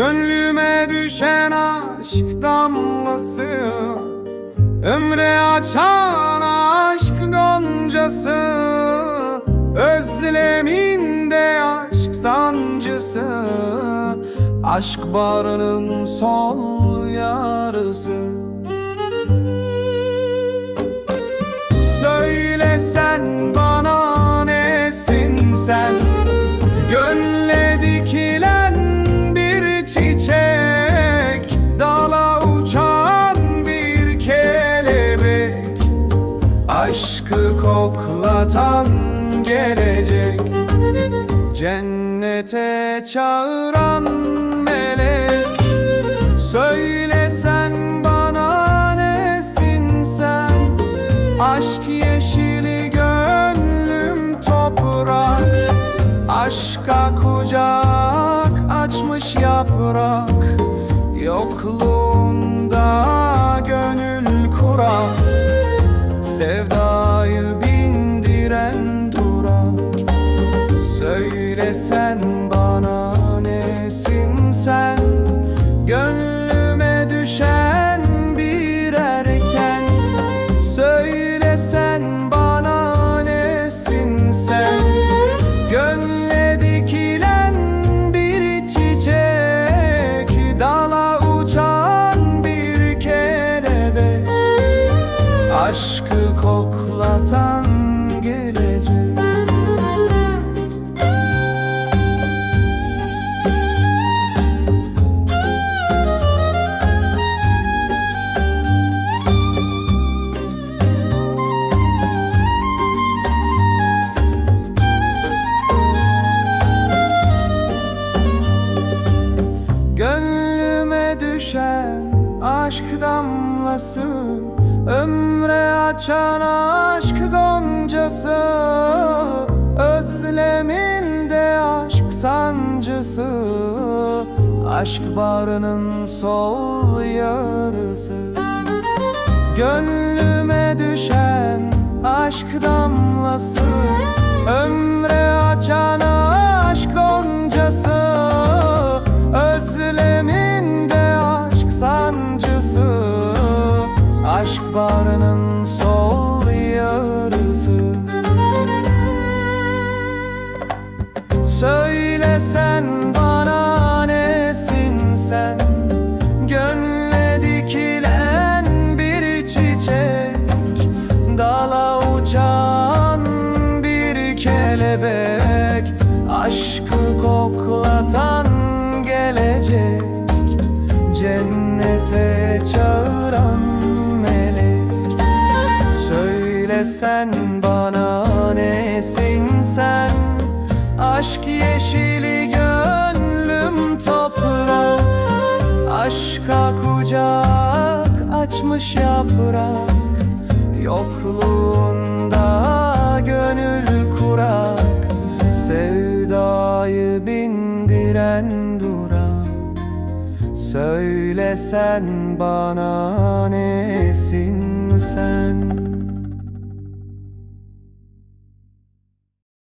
Gönlüme düşen aşk damlası Ömre açan aşk goncası Özleminde aşk sancısı Aşk barının sol yarısı. Koklatan gelecek. Cennete çağıran melek. Söylesen bana nesin sen? Aşk yeşili gönlüm toprak. Aşka kucak açmış yaprak. Yokluğunda gönül kurak. Sevdayı Söylesen bana nesin sen? Gönlüme düşen bir erken. Söylesen bana nesin sen? Gönle dikilen bir çiçek Dala uçan bir kelebek. Aşkı koklatan düşen aşk damlası Ömre açan aşk goncası Özleminde aşk sancısı Aşk barının sol yarısı. Gönlüme düşen aşk damlası sancısı Aşk barının sol yarısı. Söylesen bana nesin sen? Gönle dikilen bir çiçek Dala uçan bir kelebek. Aşkı koklatan gelecek Söylesen bana nesin sen? Aşk yeşili gönlüm toprak Aşka kucak açmış yaprak. Yokluğunda gönül kurak Sevdayı bindiren durak. Söylesen bana nesin sen